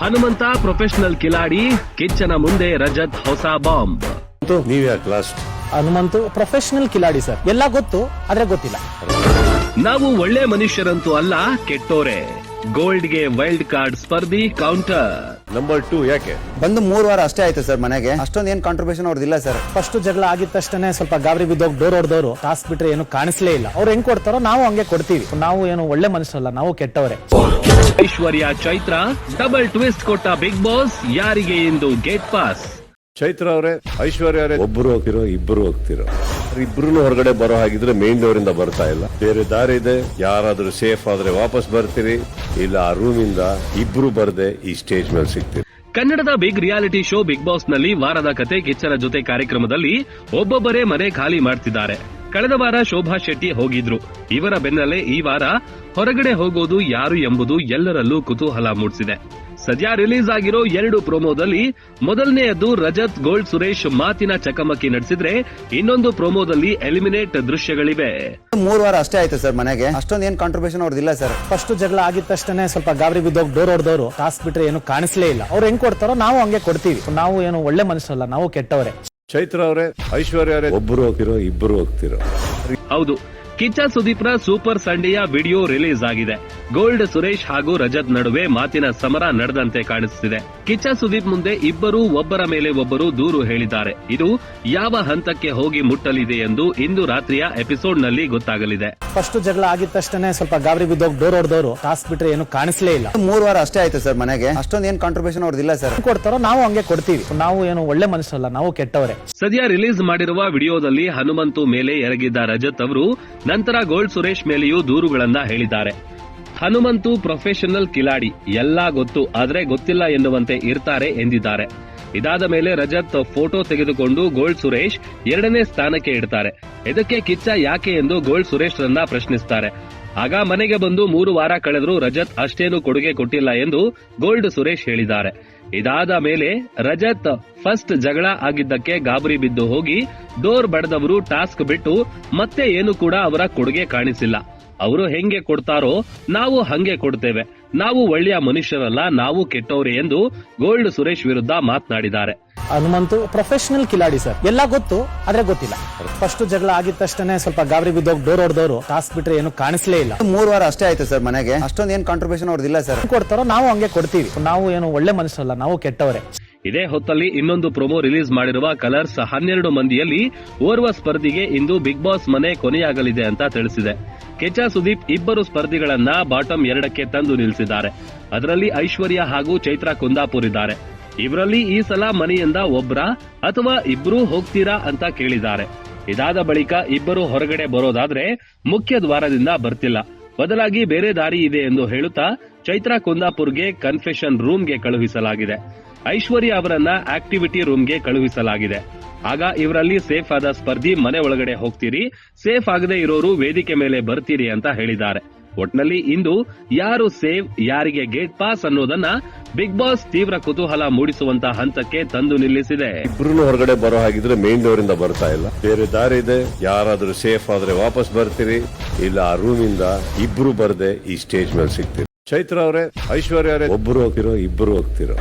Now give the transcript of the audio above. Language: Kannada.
ಹನುಮಂತ ಪ್ರೊಫೆಷನಲ್ ಕಿಲಾಡಿ ಕಿಚ್ಚನ ಮುಂದೆ ರಜತ್ ಹೊಸ ಬಾಂಬ್. ನೀವ್ ಯಾಕೆ ಲಾಸ್ಟ್ ಹನುಮಂತು ಪ್ರೊಫೆಷನಲ್ ಕಿಲಾಡಿ ಸರ್. ಎಲ್ಲ ಗೊತ್ತು ಆದ್ರೆ ಗೊತ್ತಿಲ್ಲ. ನಾವು ಒಳ್ಳೆ ಮನುಷ್ಯರಂತೂ ಅಲ್ಲ ಕೆಟ್ಟೋರೆ. ಗೋಲ್ಡ್ಗೆ ವೈಲ್ಡ್ ಕಾರ್ಡ್ ಸ್ಪರ್ಧಿ ಕೌಂಟರ್. ನಂಬರ್ ಟೂ ಯಾಕೆ? ಬಂದು ಮೂರು ವಾರ ಅಷ್ಟೇ ಆಯ್ತು ಸರ್ ಮನೆಗೆ. ಅಷ್ಟೊಂದು ಏನ್ ಕಾಂಟ್ರಿಬ್ಯೂಷನ್ ಅವ್ರದ್ದಿಲ್ಲ ಸರ್. ಫಸ್ಟ್ ಜಗಳ ಆಗಿದ ತಕ್ಷಣ ಸ್ವಲ್ಪ ಗಾಬರಿ ಬಿದ್ದೋಗಿ ಡೋರ್ ಹೊಡೆದವರು ಟಾಸ್ ಬಿಟ್ರೆ ಏನು ಕಾಣಿಸ್ಲೇ ಇಲ್ಲ. ಅವ್ರು ಹೆಂಗ್ ಕೊಡ್ತಾರೋ ನಾವು ಹಂಗೆ ಕೊಡ್ತೀವಿ. ನಾವು ಏನು ಒಳ್ಳೆ ಮನುಷ್ಯರಲ್ಲ ನಾವು ಕೆಟ್ಟವರೇ. ಐಶ್ವರ್ಯ ಚೈತ್ರ ಡಬಲ್ ಟ್ವಿಸ್ಟ್ ಕೊಟ್ಟ ಬಿಗ್ ಬಾಸ್ ಯಾರಿಗೆ ಎಂದು ಗೇಟ್ ಪಾಸ್? ಚೈತ್ರ ಅವರೇ ಐಶ್ವರ್ಯ ಅವರೇ. ಒಬ್ಬರು ಹೋಗ್ತಿರೋ ಇಬ್ಬರು ಹೋಗ್ತಿರೋ. ಇಬ್ರು ಹೊರಗಡೆ ಬರೋ ಹಾಗಿದ್ರೆ ಮೇನ್ ಡೋರ್ ಇಂದ ಬರ್ತಾ ಇಲ್ಲ. ಬೇರೆ ದಾರಿ ಇದೆ. ಯಾರಾದ್ರೂ ಸೇಫ್ ಆದ್ರೆ ವಾಪಸ್ ಬರ್ತೀರಿ. ಇಲ್ಲ ಆ ರೂಮ್ ಇಂದ ಇಬ್ರು ಬರದೆ ಈ ಸ್ಟೇಜ್ ಮೇಲೆ ಸಿಗ್ತೀರಿ. ಕನ್ನಡದ ಬಿಗ್ ರಿಯಾಲಿಟಿ ಶೋ ಬಿಗ್ ಬಾಸ್ನಲ್ಲಿ ವಾರದ ಕತೆ ಕಿಚ್ಚರ ಜೊತೆ ಕಾರ್ಯಕ್ರಮದಲ್ಲಿ ಒಬ್ಬೊಬ್ಬರೇ ಮನೆ ಖಾಲಿ ಮಾಡ್ತಿದ್ದಾರೆ. ಕಳೆದ ವಾರ ಶೋಭಾ ಶೆಟ್ಟಿ ಹೋಗಿದ್ರು. ಇವರ ಬೆನ್ನಲ್ಲೇ ಈ ವಾರ ಹೊರಗಡೆ ಹೋಗೋದು ಯಾರು ಎಂಬುದು ಎಲ್ಲರಲ್ಲೂ ಕುತೂಹಲ ಮೂಡಿಸಿದೆ. ಸದ್ಯ ರಿಲೀಸ್ ಆಗಿರೋ ಎರಡು ಪ್ರೋಮೋದಲ್ಲಿ ಮೊದಲನೆಯದ್ದು ರಜತ್ ಗೋಲ್ಡ್ ಸುರೇಶ್ ಮಾತಿನ ಚಕಮಕಿ ನಡೆಸಿದ್ರೆ ಇನ್ನೊಂದು ಪ್ರೋಮೋದಲ್ಲಿ ಎಲಿಮಿನೇಟ್ ದೃಶ್ಯಗಳಿವೆ. ಮೂರು ವಾರ ಅಷ್ಟೇ ಆಯ್ತು ಸರ್ ಮನೆಗೆ. ಅಷ್ಟೊಂದು ಏನ್ ಕಾಂಟ್ರಿಬ್ಯೂಷನ್ ಅವ್ರದಿಲ್ಲ ಸರ್. ಫಸ್ಟ್ ಜಗಳ ಆಗಿದ ತಕ್ಷಣ ಸ್ವಲ್ಪ ಗಾಬರಿ ಬಿದ್ದೋಗಿ ಡೋರ್ ಹೊಡೆದವರು. ಕಾಸ್ ಬಿಟ್ರೆ ಏನು ಕಾಣಿಸ್ಲೇ ಇಲ್ಲ. ಅವ್ರು ಹೆಂಗ್ ಕೊಡ್ತಾರೋ ನಾವು ಹಂಗೆ ಕೊಡ್ತೀವಿ. ನಾವು ಏನು ಒಳ್ಳೆ ಮನುಷ್ಯರಲ್ಲ ನಾವು ಕೆಟ್ಟವರೇ. ಚೈತ್ರ ಅವರೇ ಐಶ್ವರ್ಯ ಅವರೇ. ಒಬ್ಬರು ಹೋಗ್ತಿರೋ ಇಬ್ಬರು ಹೋಗ್ತಿರೋ. ಹೌದು ಕಿಚ್ಚ ಸುದೀಪ್ನ ಸೂಪರ್ ಸಂಡೆಯ ವಿಡಿಯೋ ರಿಲೀಸ್ ಆಗಿದೆ. ಗೋಲ್ಡ್ ಸುರೇಶ್ ಹಾಗೂ ರಜತ್ ನಡುವೆ ಮಾತಿನ ಸಮರ ನಡೆದಂತೆ ಕಾಣಿಸುತ್ತಿದೆ. ಕಿಚ್ಚ ಸುದೀಪ್ ಮುಂದೆ ಇಬ್ಬರೂ ಒಬ್ಬರ ಮೇಲೆ ಒಬ್ಬರು ದೂರು ಹೇಳಿದ್ದಾರೆ. ಇದು ಯಾವ ಹಂತಕ್ಕೆ ಹೋಗಿ ಮುಟ್ಟಲಿದೆ ಎಂದು ಇಂದು ರಾತ್ರಿಯ ಎಪಿಸೋಡ್ನಲ್ಲಿ ಗೊತ್ತಾಗಲಿದೆ. ಫಸ್ಟ್ ಜಗಳ ಆಗಿದ ತಕ್ಷಣ ಸ್ವಲ್ಪ ಗಾಬರಿ ಬಿದ್ದೋಗಿ ಡೋರ್ ಹೊಡೆದವರು ಟಾಸ್ ಬಿಟ್ರೆ ಏನು ಕಾಣಿಸಲೇ ಇಲ್ಲ. ಮೂರು ವಾರ ಅಷ್ಟೇ ಆಯ್ತು ಸರ್ ಮನೆಗೆ. ಅಷ್ಟೊಂದು ಏನ್ ಕಾಂಟ್ರಿಬ್ಯೂಷನ್ ಅವ್ರದಿಲ್ಲ ಸರ್. ಕೊಡ್ತಾರೋ ನಾವು ಹಂಗೆ ಕೊಡ್ತೀವಿ. ನಾವು ಏನು ಒಳ್ಳೆ ಮನಸ್ಸಲ್ಲ ನಾವು ಕೆಟ್ಟವರೇ. ಸದ್ಯ ರಿಲೀಸ್ ಮಾಡಿರುವ ವಿಡಿಯೋದಲ್ಲಿ ಹನುಮಂತು ಮೇಲೆ ಎರಗಿದ್ದ ರಜತ್ ಅವರು ನಂತರ ಗೋಲ್ಡ್ ಸುರೇಶ್ ಮೇಲೆಯೂ ದೂರುಗಳನ್ನ ಹೇಳಿದ್ದಾರೆ. ಹನುಮಂತು ಪ್ರೊಫೆಷನಲ್ ಕಿಲಾಡಿ. ಎಲ್ಲಾ ಗೊತ್ತು, ಆದ್ರೆ ಗೊತ್ತಿಲ್ಲ ಎನ್ನುವಂತೆ ಇರ್ತಾರೆ ಎಂದಿದ್ದಾರೆ. ಇದಾದ ಮೇಲೆ ರಜತ್ ಫೋಟೋ ತೆಗೆದುಕೊಂಡು ಗೋಲ್ಡ್ ಸುರೇಶ್ ಎರಡನೇ ಸ್ಥಾನಕ್ಕೆ ಇಡ್ತಾರೆ. ಇದಕ್ಕೆ ಕಿಚ್ಚ ಯಾಕೆ ಎಂದು ಗೋಲ್ಡ್ ಸುರೇಶ್ ರನ್ನ ಪ್ರಶ್ನಿಸ್ತಾರೆ. ಆಗ ಮನೆಗೆ ಬಂದು ಮೂರು ವಾರ ಕಳೆದರೂ ರಜತ್ ಅಷ್ಟೇನು ಕೊಡುಗೆ ಕೊಟ್ಟಿಲ್ಲ ಎಂದು ಗೋಲ್ಡ್ ಸುರೇಶ್ ಹೇಳಿದ್ದಾರೆ. ಇದಾದ ಮೇಲೆ ರಜತ್ ಫಸ್ಟ್ ಜಗಳ ಆಗಿದ್ದಕ್ಕೆ ಗಾಬರಿ ಬಿದ್ದು ಹೋಗಿ, ಡೋರ್ ಬಡದವರು ಟಾಸ್ಕ್ ಬಿಟ್ಟು ಮತ್ತೆ ಏನು ಕೂಡ ಅವರ ಕೊಡುಗೆ ಕಾಣಿಸಿಲ್ಲ. ಅವರು ಹೆಂಗೆ ಕೊಡ್ತಾರೋ ನಾವು ಹಂಗೆ ಕೊಡ್ತೇವೆ. ನಾವು ಒಳ್ಳೆಯ ಮನುಷ್ಯರಲ್ಲ ನಾವು ಕೆಟ್ಟವ್ರೆ ಎಂದು ಗೋಲ್ಡ್ ಸುರೇಶ್ ವಿರುದ್ಧ ಮಾತನಾಡಿದ್ದಾರೆ. ಹನುಮಂತು ಪ್ರೊಫೆಷನಲ್ ಕಿಲಾಡಿ ಸರ್ ಎಲ್ಲ ಗೊತ್ತು ಆದ್ರೆ ಗೊತ್ತಿಲ್ಲ. ಫಸ್ಟ್ ಜಗಳ ಆಗಿದ ತಕ್ಷಣ ಸ್ವಲ್ಪ ಗಾಬರಿ ಬಿದ್ದೋಗಿ ಡೋರ್ ಹೊಡೆದವರು. ಕಾಸ್ ಬಿಟ್ರೆ ಏನು ಕಾಣಿಸ್ಲೇ ಇಲ್ಲ. ಮೂರು ವಾರ ಅಷ್ಟೇ ಆಯ್ತು ಸರ್ ಮನೆಗೆ. ಅಷ್ಟೊಂದು ಏನ್ ಕಾಂಟ್ರಿಬ್ಯೂಷನ್ ಅವ್ರದ್ದಿಲ್ಲ ಸರ್ ಕೊಡ್ತಾರೋ ನಾವು ಹಂಗೆ ಕೊಡ್ತೀವಿ. ನಾವು ಏನು ಒಳ್ಳೆ ಮನುಷ್ಯರಲ್ಲ ನಾವು ಕೆಟ್ಟವರೇ. ಇದೇ ಹೊತ್ತಲ್ಲಿ ಇನ್ನೊಂದು ಪ್ರೊಮೋ ರಿಲೀಸ್ ಮಾಡಿರುವ ಕಲರ್ಸ್ ಹನ್ನೆರಡು ಮಂದಿಯಲ್ಲಿ ಓರ್ವ ಸ್ಪರ್ಧಿಗೆ ಇಂದು ಬಿಗ್ ಬಾಸ್ ಮನೆ ಕೊನೆಯಾಗಲಿದೆ ಅಂತ ತಿಳಿಸಿದೆ. ಕೆಚ ಸುದೀಪ್ ಇಬ್ಬರು ಸ್ಪರ್ಧಿಗಳನ್ನ ಬಾಟಂ ಎರಡಕ್ಕೆ ತಂದು ನಿಲ್ಲಿಸಿದ್ದಾರೆ. ಅದರಲ್ಲಿ ಐಶ್ವರ್ಯ ಹಾಗೂ ಚೈತ್ರಾ ಕುಂದಾಪುರ್ ಇದ್ದಾರೆ. ಇವರಲ್ಲಿ ಈ ಸಲ ಮನೆಯಿಂದ ಒಬ್ರ ಅಥವಾ ಇಬ್ರು ಹೋಗ್ತೀರಾ ಅಂತ ಕೇಳಿದ್ದಾರೆ. ಇದಾದ ಬಳಿಕ ಇಬ್ಬರು ಹೊರಗಡೆ ಬರೋದಾದ್ರೆ ಮುಖ್ಯ ದ್ವಾರದಿಂದ ಬರ್ತಿಲ್ಲ. ಬದಲಾಗಿ ಬೇರೆ ದಾರಿ ಇದೆ ಎಂದು ಹೇಳುತ್ತಾ ಚೈತ್ರ ಕುಂದಾಪುರ್ಗೆ ಕನ್ಫೆಷನ್ ರೂಮ್ಗೆ ಕಳುಹಿಸಲಾಗಿದೆ. ಐಶ್ವರ್ಯ ಅವರನ್ನ ಆಕ್ಟಿವಿಟಿ ರೂಮ್ಗೆ ಕಳುಹಿಸಲಾಗಿದೆ. ಆಗ ಇವರಲ್ಲಿ ಸೇಫ್ ಆದ ಸ್ಪರ್ಧಿ ಮನೆ ಒಳಗಡೆ ಹೋಗ್ತೀರಿ ಸೇಫ್ ಆಗದೆ ಇರೋರು ವೇದಿಕೆ ಮೇಲೆ ಬರ್ತೀರಿ ಅಂತ ಹೇಳಿದ್ದಾರೆ. ಒಟ್ನಲ್ಲಿ ಇಂದು ಯಾರು ಸೇವ್ ಯಾರಿಗೆ ಗೇಟ್ ಪಾಸ್ ಅನ್ನೋದನ್ನ ಬಿಗ್ ಬಾಸ್ ತೀವ್ರ ಕುತೂಹಲ ಮೂಡಿಸುವಂತ ಹಂತಕ್ಕೆ ತಂದು ನಿಲ್ಲಿಸಿದೆ. ಇಬ್ರು ಹೊರಗಡೆ ಬರೋ ಹಾಗಿದ್ರೆ ಮೇನ್ ಡೋರ್ ಇಂದ ಬರ್ತಾ ಇಲ್ಲ. ಬೇರೆ ದಾರಿ ಇದೆ, ಯಾರಾದ್ರೂ ಸೇಫ್ ಆದ್ರೆ ವಾಪಸ್ ಬರ್ತೀರಿ. ಇಲ್ಲ ಆ ರೂಮ್ ಇಂದ ಇಬ್ರು ಬರದೆ ಈ ಸ್ಟೇಜ್ ಮೇಲೆ ಸಿಗ್ತೀರಿ. ಚೈತ್ರ ಅವರೇ ಐಶ್ವರ್ಯ ಅವರೇ. ಒಬ್ಬರು ಹೋಗ್ತಿರೋ ಇಬ್ಬರು ಹೋಗ್ತಿರೋ.